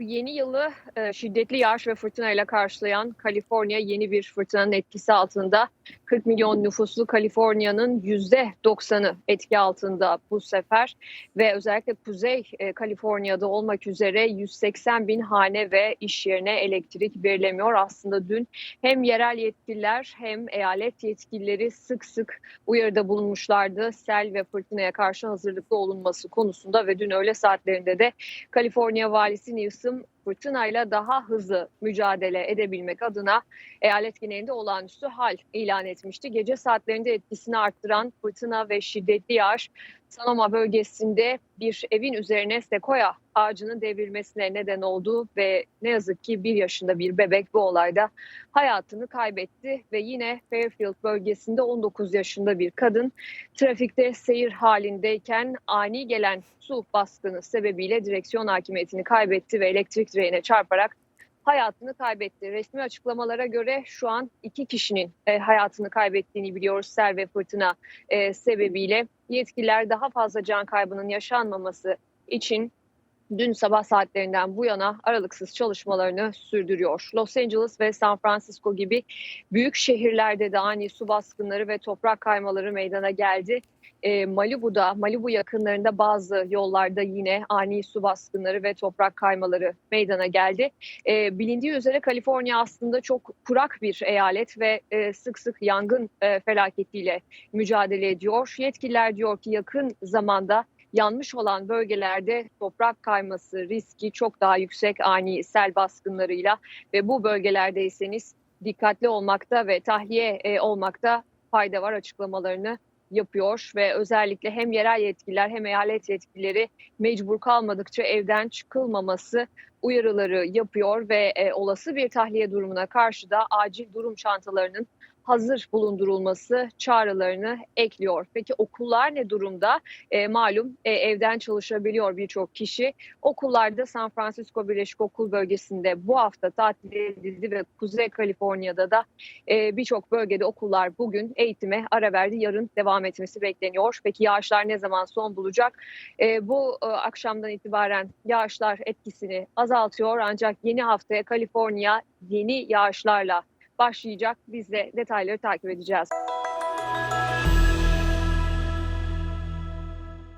Yeni yılı e, şiddetli yağış ve fırtınayla karşılayan Kaliforniya yeni bir fırtınanın etkisi altında. 40 milyon nüfuslu Kaliforniya'nın %90'ı etki altında bu sefer ve özellikle Kuzey e, Kaliforniya'da olmak üzere 180 bin hane ve iş yerine elektrik verilemiyor. Aslında dün hem yerel yetkililer hem eyalet yetkilileri sık sık uyarıda bulunmuşlardı. Sel ve fırtınaya karşı hazırlıklı olunması konusunda ve dün öğle saatlerinde de Kaliforniya valisi Newsom fırtınayla daha hızlı mücadele edebilmek adına eyalet genelinde olağanüstü hal ilan etmişti. Gece saatlerinde etkisini arttıran fırtına ve şiddetli yağış Sonoma bölgesinde bir evin üzerine sekoya ağacının devrilmesine neden oldu ve ne yazık ki bir yaşında bir bebek bu olayda hayatını kaybetti ve yine Fairfield bölgesinde 19 yaşında bir kadın trafikte seyir halindeyken ani gelen su baskını sebebiyle direksiyon hakimiyetini kaybetti ve elektrik direğine çarparak hayatını kaybetti. Resmi açıklamalara göre şu an iki kişinin e, hayatını kaybettiğini biliyoruz sel ve fırtına e, sebebiyle. Yetkililer daha fazla can kaybının yaşanmaması için dün sabah saatlerinden bu yana aralıksız çalışmalarını sürdürüyor. Los Angeles ve San Francisco gibi büyük şehirlerde de ani su baskınları ve toprak kaymaları meydana geldi. E, Malibu'da, Malibu yakınlarında bazı yollarda yine ani su baskınları ve toprak kaymaları meydana geldi. E, bilindiği üzere Kaliforniya aslında çok kurak bir eyalet ve e, sık sık yangın felaketiyle mücadele ediyor. Yetkililer diyor ki yakın zamanda yanmış olan bölgelerde toprak kayması riski çok daha yüksek ani sel baskınlarıyla ve bu bölgelerdeyseniz dikkatli olmakta ve tahliye e, olmakta fayda var açıklamalarını yapıyor ve özellikle hem yerel yetkililer hem eyalet yetkilileri mecbur kalmadıkça evden çıkılmaması uyarıları yapıyor ve e, olası bir tahliye durumuna karşı da acil durum çantalarının hazır bulundurulması çağrılarını ekliyor. Peki okullar ne durumda? E, malum e, evden çalışabiliyor birçok kişi. Okullarda San Francisco Birleşik Okul Bölgesi'nde bu hafta tatil edildi ve Kuzey Kaliforniya'da da e, birçok bölgede okullar bugün eğitime ara verdi. Yarın devam etmesi bekleniyor. Peki yağışlar ne zaman son bulacak? E, bu e, akşamdan itibaren yağışlar etkisini azaltıyor ancak yeni haftaya Kaliforniya yeni yağışlarla başlayacak. Biz de detayları takip edeceğiz.